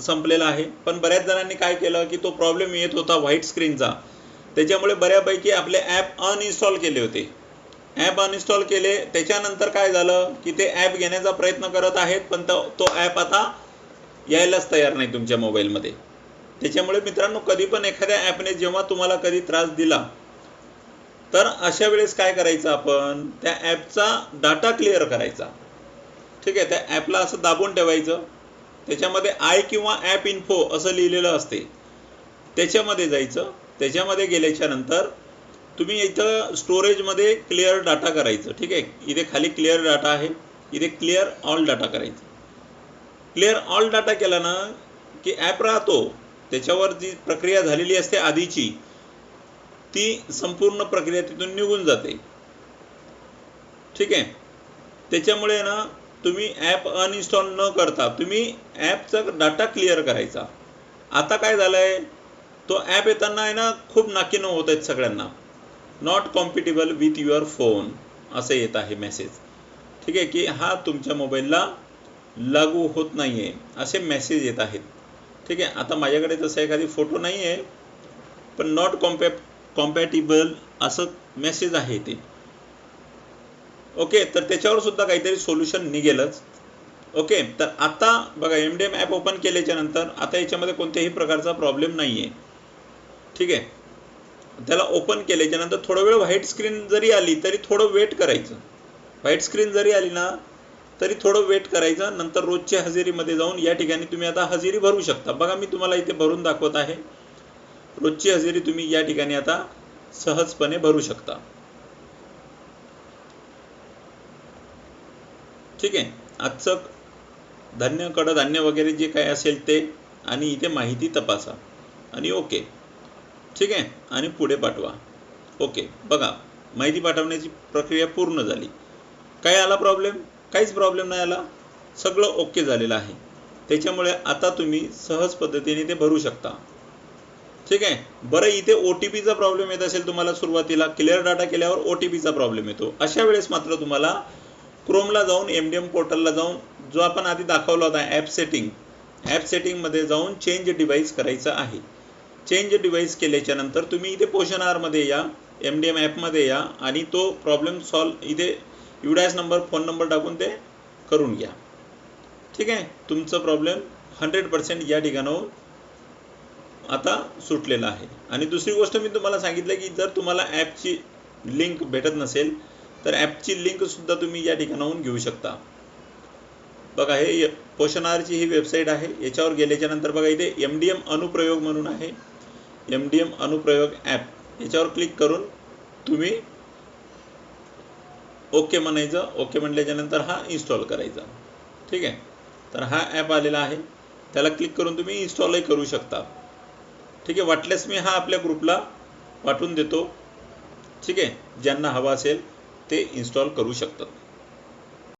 संपलेला आहे. पण बऱ्याच जणांनी काय केलं की तो प्रॉब्लेम येत होता व्हाईट स्क्रीनचा त्याच्यामुळे बऱ्यापैकी आपले ॲप अनइन्स्टॉल केले होते. ॲप अनइन्स्टॉल केले त्याच्यानंतर काय झालं की ते ॲप घेण्याचा प्रयत्न करत आहेत पण तो ॲप आता यायलाच तयार नाही तुमच्या मोबाईलमध्ये त्याच्यामुळे मित्रांनो कधी पण एखाद्या ॲपने जेव्हा तुम्हाला कधी त्रास दिला तर अशा वेळेस काय करायचं आपण? त्या ॲपचा डाटा क्लिअर करायचा. ठीक आहे त्या ॲपला असं दाबून ठेवायचं. त्याच्यामध्ये आय किंवा ॲप इन्फो असं लिहिलेलं असते. त्याच्यामध्ये जायचं. त्याच्यामध्ये गेल्याच्यानंतर तुम्ही इथं स्टोरेजमध्ये क्लिअर डाटा करायचं. ठीक आहे? इथे खाली क्लिअर डाटा आहे. इथे क्लिअर ऑल डाटा करायचं. क्लिअर ऑल डाटा केला ना की ॲप राहतो. त्याच्यावर जी प्रक्रिया झालेली असते आधीची ती संपूर्ण प्रक्रिया तिथून निघून जाते. ठीक आहे? त्याच्यामुळे ना तुम्ही ॲप अनइन्स्टॉल न करता तुम्ही ॲपचा डाटा क्लिअर करायचा. आता काय झालं आहे तो ॲप येताना आहे ना खूप नाकीनं होत आहेत सगळ्यांना. Not compatible with your phone असं येत आहे मेसेज ठीक आहे की हा तुमच्या मोबाईलला लागू होत नाही आहे असे मेसेज येत आहेत. ठीक आहे आता माझ्याकडे तसं एखादी फोटो नाही आहे पण नॉट कॉम्पॅ कॉम्पॅटिबल असं मेसेज आहे ते. ओके तर त्याच्यावर सुद्धा काहीतरी सोल्युशन निघेलच. ओके तर आता बघा M D M app open केल्याच्यानंतर आता याच्यामध्ये कोणत्याही प्रकारचा प्रॉब्लेम नाही आहे ठीक आहे? त्याला ओपन केल्याच्यानंतर थोडं वेळ व्हाईट स्क्रीन जरी आली तरी थोडं वेट करायचं. व्हाईट स्क्रीन जरी आली ना तरी थोडं वेट करायचं नंतर रोजच्या हजेरीमध्ये जाऊन या ठिकाणी तुम्ही आता हजेरी भरू शकता. बघा मी तुम्हाला इथे भरून दाखवत आहे. रोजची हजेरी तुम्ही या ठिकाणी आता सहजपणे भरू शकता. ठीक आहे. आजचं धान्य कडधान्य वगैरे जे काय असेल ते आणि इथे माहिती तपासा. आणि ओके. ठीक आहे? आणि पुढे पाठवा. ओके. बघा माहिती पाठवण्याची प्रक्रिया पूर्ण झाली. काय आला प्रॉब्लेम काहीच प्रॉब्लेम नाही आला. सगळं ओके झालेलं आहे. त्याच्यामुळे आता तुम्ही सहज पद्धतीने ते भरू शकता. ठीक आहे? बरं इथे ओ टी पीचा प्रॉब्लेम येत असेल तुम्हाला सुरुवातीला. क्लिअर डाटा केल्यावर ओ टी पीचा प्रॉब्लेम येतो. अशा वेळेस मात्र तुम्हाला क्रोमला जाऊन एम डी एम पोर्टलला जाऊन जो आपण आधी दाखवला होता ॲप सेटिंग ॲप सेटिंगमध्ये जाऊन चेंज डिव्हाइस करायचं आहे. चेंज डिव्हाइस केल्याच्यानंतर तुम्ही इथे पोषण आरमध्ये या एम डी एम ॲपमध्ये या आणि तो प्रॉब्लेम सॉल्व इथे युडॅस नंबर फोन नंबर टाकून ते करून घ्या. ठीक आहे? तुमचं प्रॉब्लेम हंड्रेड पर्सेंट या ठिकाणाहून आता सुटलेला आहे. आणि दुसरी गोष्ट मी तुम्हाला सांगितलं की जर तुम्हाला ॲपची लिंक भेटत नसेल तर ॲपची लिंकसुद्धा तुम्ही या ठिकाणाहून घेऊ शकता. बघा हे पोषण आहारची ही वेबसाईट आहे. याच्यावर गेल्याच्यानंतर बघा इथे एम डी एम अनुप्रयोग म्हणून आहे. एम डी एम अनुप्रयोग ॲप. याच्यावर क्लिक करून तुम्ही ओके म्हणायचं. ओके म्हटल्याच्यानंतर हा इन्स्टॉल करायचा. ठीक आहे? तर हा ॲप आलेला आहे. त्याला क्लिक करून तुम्ही इन्स्टॉलही करू शकता. ठीक आहे? वाटल्यास मी हा आपल्या ग्रुपला पाठवून देतो. ठीक आहे? ज्यांना हवा असेल ते इन्स्टॉल करू शकतात.